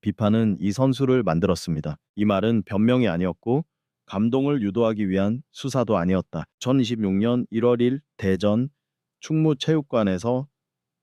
비판은 이 선수를 만들었습니다. 이 말은 변명이 아니었고 감동을 유도하기 위한 수사도 아니었다. 2026년 1월 1일 대전 충무체육관에서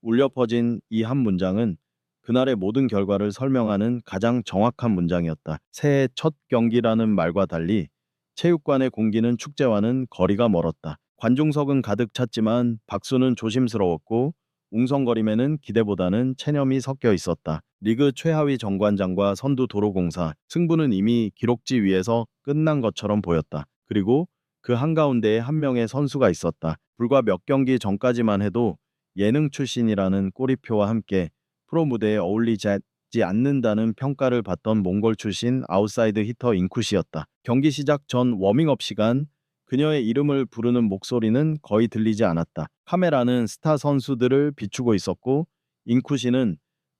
울려 퍼진 이 한 문장은 그날의 모든 결과를 설명하는 가장 정확한 문장이었다. 새해 첫 경기라는 말과 달리 체육관의 공기는 축제와는 거리가 멀었다. 관중석은 가득 찼지만 박수는 조심스러웠고 웅성거림에는 기대보다는 체념이 섞여 있었다. 리그 최하위 정관장과 선두 도로공사 승부는 이미 기록지 위에서 끝난 것처럼 보였다. 그리고 그 한가운데에 한 명의 선수가 있었다. 불과 몇 경기 전까지만 해도 예능 출신이라는 꼬리표와 함께 프로 무대에 어울리지 않는다는 평가를 받던 몽골 출신 아웃사이드 히터 인쿠시였다. 경기 시작 전 워밍업 시간 그녀의 이름을 부르는 목소리는 거의 들리지 않았다. 카메라는 스타 선수들을 비추고 있었고 인쿠시는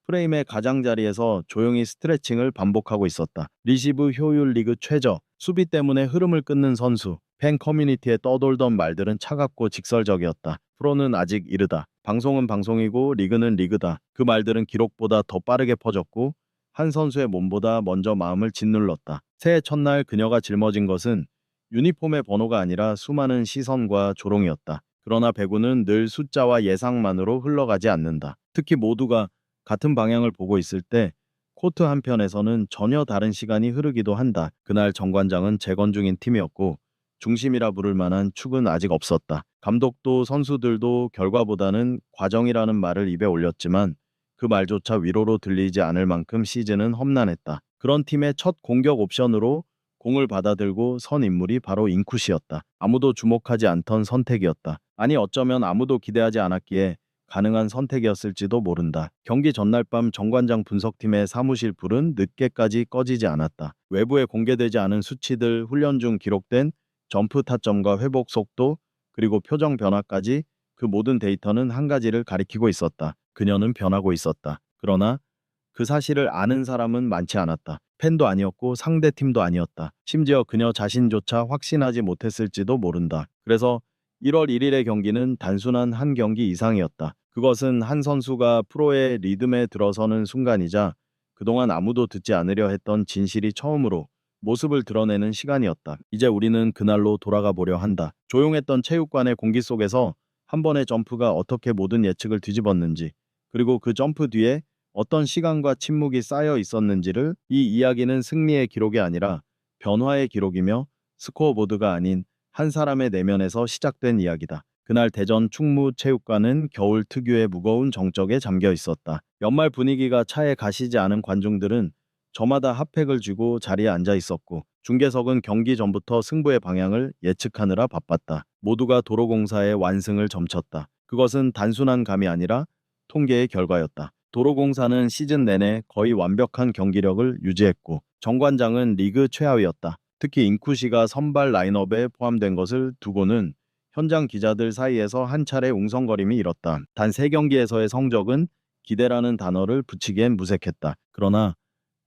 프레임의 가장자리에서 조용히 스트레칭을 반복하고 있었다. 리시브 효율 리그 최저, 수비 때문에 흐름을 끊는 선수, 팬 커뮤니티에 떠돌던 말들은 차갑고 직설적이었다. 프로는 아직 이르다. 방송은 방송이고 리그는 리그다. 그 말들은 기록보다 더 빠르게 퍼졌고 한 선수의 몸보다 먼저 마음을 짓눌렀다. 새해 첫날 그녀가 짊어진 것은 유니폼의 번호가 아니라 수많은 시선과 조롱이었다. 그러나 배구는 늘 숫자와 예상만으로 흘러가지 않는다. 특히 모두가 같은 방향을 보고 있을 때 코트 한편에서는 전혀 다른 시간이 흐르기도 한다. 그날 정관장은 재건 중인 팀이었고 중심이라 부를 만한 축은 아직 없었다. 감독도 선수들도 결과보다는 과정이라는 말을 입에 올렸지만 그 말조차 위로로 들리지 않을 만큼 시즌은 험난했다. 그런 팀의 첫 공격 옵션으로 공을 받아들고 선 인물이 바로 인쿠시였다. 아무도 주목하지 않던 선택이었다. 아니 어쩌면 아무도 기대하지 않았기에 가능한 선택이었을지도 모른다. 경기 전날 밤 정관장 분석팀의 사무실 불은 늦게까지 꺼지지 않았다. 외부에 공개되지 않은 수치들, 훈련 중 기록된 점프 타점과 회복 속도, 그리고 표정 변화까지 그 모든 데이터는 한 가지를 가리키고 있었다. 그녀는 변하고 있었다. 그러나 그 사실을 아는 사람은 많지 않았다. 팬도 아니었고 상대 팀도 아니었다. 심지어 그녀 자신조차 확신하지 못했을지도 모른다. 그래서 1월 1일의 경기는 단순한 한 경기 이상이었다. 그것은 한 선수가 프로의 리듬에 들어서는 순간이자 그동안 아무도 듣지 않으려 했던 진실이 처음으로 모습을 드러내는 시간이었다. 이제 우리는 그날로 돌아가 보려 한다. 조용했던 체육관의 공기 속에서 한 번의 점프가 어떻게 모든 예측을 뒤집었는지, 그리고 그 점프 뒤에 어떤 시간과 침묵이 쌓여 있었는지를 이 이야기는 승리의 기록이 아니라 변화의 기록이며 스코어보드가 아닌 한 사람의 내면에서 시작된 이야기다. 그날 대전 충무체육관은 겨울 특유의 무거운 정적에 잠겨 있었다. 연말 분위기가 차에 가시지 않은 관중들은 저마다 핫팩을 쥐고 자리에 앉아 있었고 중계석은 경기 전부터 승부의 방향을 예측하느라 바빴다. 모두가 도로공사의 완승을 점쳤다. 그것은 단순한 감이 아니라 통계의 결과였다. 도로공사는 시즌 내내 거의 완벽한 경기력을 유지했고 정관장은 리그 최하위였다. 특히 인쿠시가 선발 라인업에 포함된 것을 두고는 현장 기자들 사이에서 한 차례 웅성거림이 일었다. 단세 경기에서의 성적은 기대라는 단어를 붙이기엔 무색했다. 그러나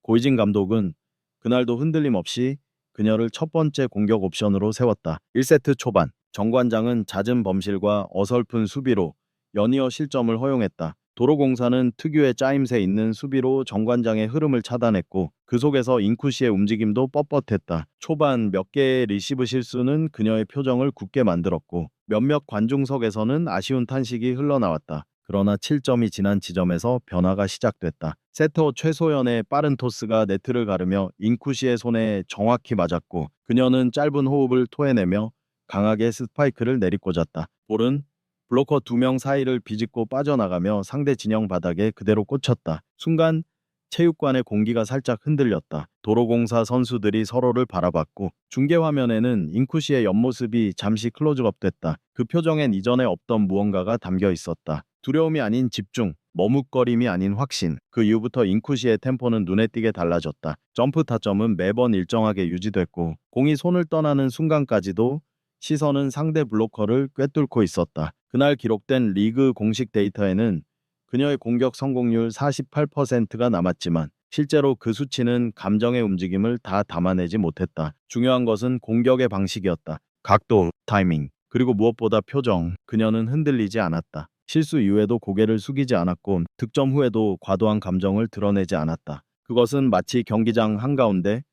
고이진 감독은 그날도 흔들림 없이 그녀를 첫 번째 공격 옵션으로 세웠다. 1세트 초반 정관장은 잦은 범실과 어설픈 수비로 연이어 실점을 허용했다. 도로공사는 특유의 짜임새 있는 수비로 정관장의 흐름을 차단했고 그 속에서 인쿠시의 움직임도 뻣뻣했다. 초반 몇 개의 리시브 실수는 그녀의 표정을 굳게 만들었고 몇몇 관중석에서는 아쉬운 탄식이 흘러나왔다. 그러나 7점이 지난 지점에서 변화가 시작됐다. 세터 최소연의 빠른 토스가 네트를 가르며 인쿠시의 손에 정확히 맞았고 그녀는 짧은 호흡을 토해내며 강하게 스파이크를 내리꽂았다. 볼은 블로커 두 명 사이를 비집고 빠져나가며 상대 진영 바닥에 그대로 꽂혔다. 순간 체육관의 공기가 살짝 흔들렸다. 도로공사 선수들이 서로를 바라봤고 중계 화면에는 인쿠시의 옆모습이 잠시 클로즈업 됐다. 그 표정엔 이전에 없던 무언가가 담겨 있었다. 두려움이 아닌 집중, 머뭇거림이 아닌 확신. 그 이후부터 인쿠시의 템포는 눈에 띄게 달라졌다. 점프 타점은 매번 일정하게 유지됐고 공이 손을 떠나는 순간까지도 시선은 상대 블로커를 꿰뚫고 있었다. 그날 기록된 리그 공식 데이터에는 그녀의 공격 성공률 48%가 남았지만 실제로 그 수치는 감정의 움직임을 다 담아내지 못했다. 중요한 것은 공격의 방식이었다. 각도, 타이밍, 그리고 무엇보다 표정. 그녀는 흔들리지 않았다. 실수 이후에도 고개를 숙이지 않았고 득점 후에도 과도한 감정을 드러내지 않았다. 그것은 마치 경기장 한가운데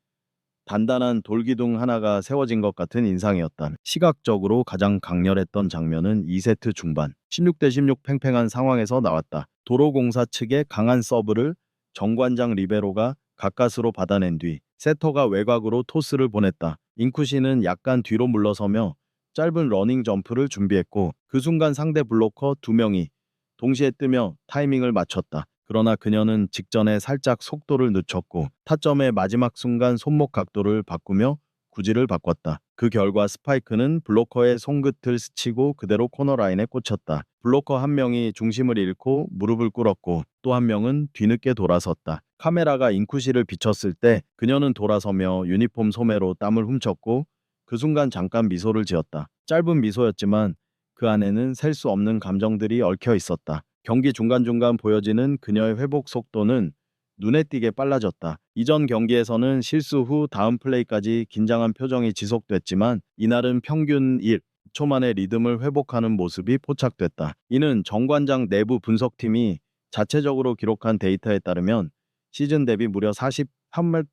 단단한 돌기둥 하나가 세워진 것 같은 인상이었다. 시각적으로 가장 강렬했던 장면은 2세트 중반 16대 16 팽팽한 상황에서 나왔다. 도로공사 측의 강한 서브를 정관장 리베로가 가까스로 받아낸 뒤 세터가 외곽으로 토스를 보냈다. 인쿠시는 약간 뒤로 물러서며 짧은 러닝 점프를 준비했고 그 순간 상대 블로커 두 명이 동시에 뜨며 타이밍을 맞췄다. 그러나 그녀는 직전에 살짝 속도를 늦췄고 타점의 마지막 순간 손목 각도를 바꾸며 구질을 바꿨다. 그 결과 스파이크는 블로커의 손끝을 스치고 그대로 코너라인에 꽂혔다. 블로커 한 명이 중심을 잃고 무릎을 꿇었고 또 한 명은 뒤늦게 돌아섰다. 카메라가 인쿠시를 비췄을 때 그녀는 돌아서며 유니폼 소매로 땀을 훔쳤고 그 순간 잠깐 미소를 지었다. 짧은 미소였지만 그 안에는 셀 수 없는 감정들이 얽혀 있었다. 경기 중간중간 보여지는 그녀의 회복 속도는 눈에 띄게 빨라졌다. 이전 경기에서는 실수 후 다음 플레이까지 긴장한 표정이 지속됐지만 이날은 평균 1초 만에 리듬을 회복하는 모습이 포착됐다. 이는 정관장 내부 분석팀이 자체적으로 기록한 데이터에 따르면 시즌 대비 무려 43%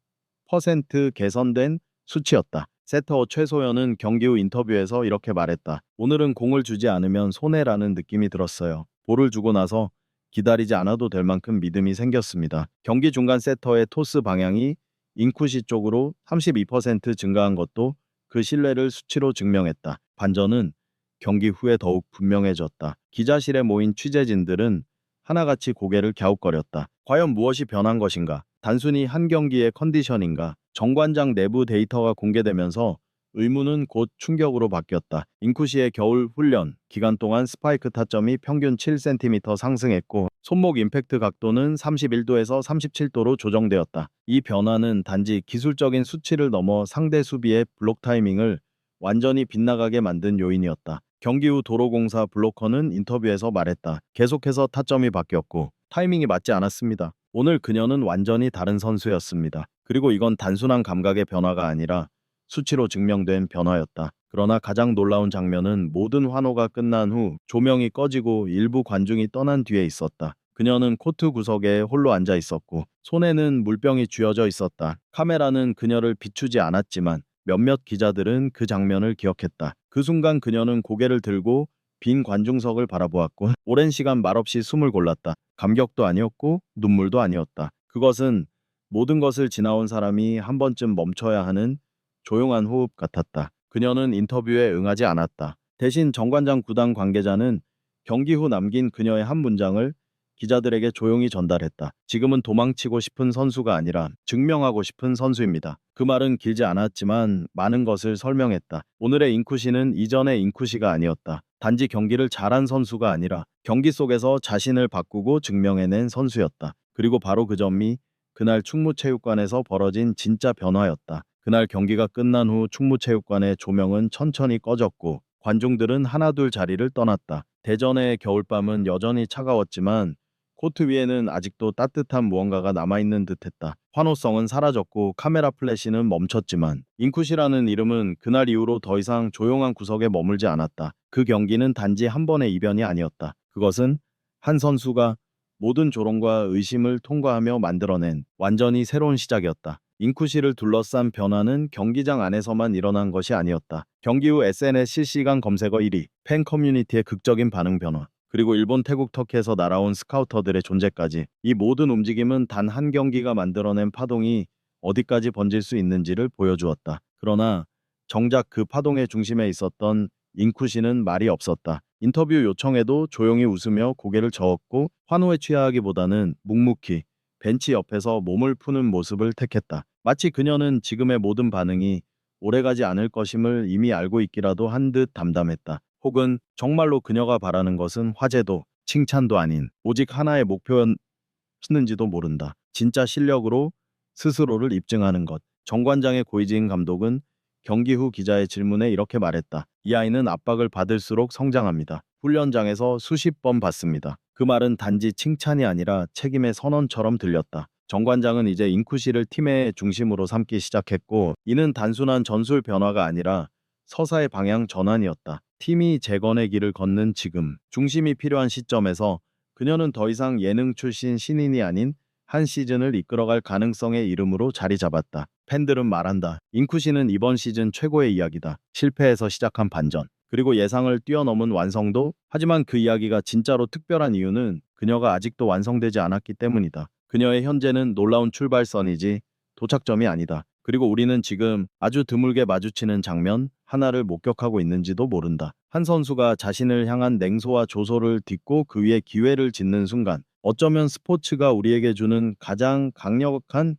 개선된 수치였다. 세터 최소연은 경기 후 인터뷰에서 이렇게 말했다. 오늘은 공을 주지 않으면 손해라는 느낌이 들었어요. 볼을 주고 나서 기다리지 않아도 될 만큼 믿음이 생겼습니다. 경기 중간 세터의 토스 방향이 인쿠시 쪽으로 32% 증가한 것도 그 신뢰를 수치로 증명했다. 반전은 경기 후에 더욱 분명해졌다. 기자실에 모인 취재진들은 하나같이 고개를 갸웃거렸다. 과연 무엇이 변한 것인가? 단순히 한 경기의 컨디션인가? 정관장 내부 데이터가 공개되면서 의문은 곧 충격으로 바뀌었다. 인쿠시의 겨울 훈련 기간 동안 스파이크 타점이 평균 7cm 상승했고 손목 임팩트 각도는 31도에서 37도로 조정되었다. 이 변화는 단지 기술적인 수치를 넘어 상대 수비의 블록 타이밍을 완전히 빗나가게 만든 요인이었다. 경기 후 도로공사 블로커는 인터뷰에서 말했다. 계속해서 타점이 바뀌었고 타이밍이 맞지 않았습니다. 오늘 그녀는 완전히 다른 선수였습니다. 그리고 이건 단순한 감각의 변화가 아니라 수치로 증명된 변화였다. 그러나 가장 놀라운 장면은 모든 환호가 끝난 후 조명이 꺼지고 일부 관중이 떠난 뒤에 있었다. 그녀는 코트 구석에 홀로 앉아 있었고 손에는 물병이 쥐어져 있었다. 카메라는 그녀를 비추지 않았지만 몇몇 기자들은 그 장면을 기억했다. 그 순간 그녀는 고개를 들고 빈 관중석을 바라보았고 오랜 시간 말없이 숨을 골랐다. 감격도 아니었고 눈물도 아니었다. 그것은 모든 것을 지나온 사람이 한 번쯤 멈춰야 하는 조용한 호흡 같았다. 그녀는 인터뷰에 응하지 않았다. 대신 정관장 구단 관계자는 경기 후 남긴 그녀의 한 문장을 기자들에게 조용히 전달했다. 지금은 도망치고 싶은 선수가 아니라 증명하고 싶은 선수입니다. 그 말은 길지 않았지만 많은 것을 설명했다. 오늘의 인쿠시는 이전의 인쿠시가 아니었다. 단지 경기를 잘한 선수가 아니라 경기 속에서 자신을 바꾸고 증명해낸 선수였다. 그리고 바로 그 점이 그날 충무체육관에서 벌어진 진짜 변화였다. 그날 경기가 끝난 후 충무체육관의 조명은 천천히 꺼졌고 관중들은 하나둘 자리를 떠났다. 대전의 겨울밤은 여전히 차가웠지만 코트 위에는 아직도 따뜻한 무언가가 남아있는 듯했다. 환호성은 사라졌고 카메라 플래시는 멈췄지만 인쿠시라는 이름은 그날 이후로 더 이상 조용한 구석에 머물지 않았다. 그 경기는 단지 한 번의 이변이 아니었다. 그것은 한 선수가 모든 조롱과 의심을 통과하며 만들어낸 완전히 새로운 시작이었다. 인쿠시를 둘러싼 변화는 경기장 안에서만 일어난 것이 아니었다. 경기 후 SNS 실시간 검색어 1위, 팬 커뮤니티의 극적인 반응 변화, 그리고 일본, 태국, 터키에서 날아온 스카우터들의 존재까지 이 모든 움직임은 단 한 경기가 만들어낸 파동이 어디까지 번질 수 있는지를 보여주었다. 그러나 정작 그 파동의 중심에 있었던 인쿠시는 말이 없었다. 인터뷰 요청에도 조용히 웃으며 고개를 저었고 환호에 취하기보다는 묵묵히 벤치 옆에서 몸을 푸는 모습을 택했다. 마치 그녀는 지금의 모든 반응이 오래가지 않을 것임을 이미 알고 있기라도 한 듯 담담했다. 혹은 정말로 그녀가 바라는 것은 화제도 칭찬도 아닌 오직 하나의 목표였는지도 모른다. 진짜 실력으로 스스로를 입증하는 것. 정관장의 고이진 감독은 경기 후 기자의 질문에 이렇게 말했다. 이 아이는 압박을 받을수록 성장합니다. 훈련장에서 수십 번 봤습니다. 그 말은 단지 칭찬이 아니라 책임의 선언처럼 들렸다. 정관장은 이제 인쿠시를 팀의 중심으로 삼기 시작했고 이는 단순한 전술 변화가 아니라 서사의 방향 전환이었다. 팀이 재건의 길을 걷는 지금 중심이 필요한 시점에서 그녀는 더 이상 예능 출신 신인이 아닌 한 시즌을 이끌어갈 가능성의 이름으로 자리 잡았다. 팬들은 말한다. 인쿠시는 이번 시즌 최고의 이야기다. 실패에서 시작한 반전. 그리고 예상을 뛰어넘은 완성도? 하지만 그 이야기가 진짜로 특별한 이유는 그녀가 아직도 완성되지 않았기 때문이다. 그녀의 현재는 놀라운 출발선이지 도착점이 아니다. 그리고 우리는 지금 아주 드물게 마주치는 장면 하나를 목격하고 있는지도 모른다. 한 선수가 자신을 향한 냉소와 조소를 딛고 그 위에 기회를 짓는 순간 어쩌면 스포츠가 우리에게 주는 가장 강력한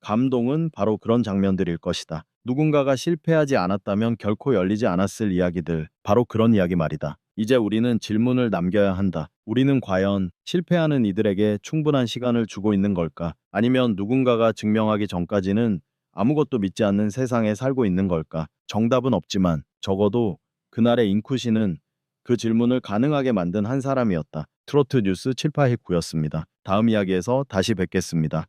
감동은 바로 그런 장면들일 것이다. 누군가가 실패하지 않았다면 결코 열리지 않았을 이야기들. 바로 그런 이야기 말이다. 이제 우리는 질문을 남겨야 한다. 우리는 과연 실패하는 이들에게 충분한 시간을 주고 있는 걸까? 아니면 누군가가 증명하기 전까지는 아무것도 믿지 않는 세상에 살고 있는 걸까? 정답은 없지만 적어도 그날의 인쿠시는 그 질문을 가능하게 만든 한 사람이었다. 트로트 뉴스 7819였습니다. 다음 이야기에서 다시 뵙겠습니다.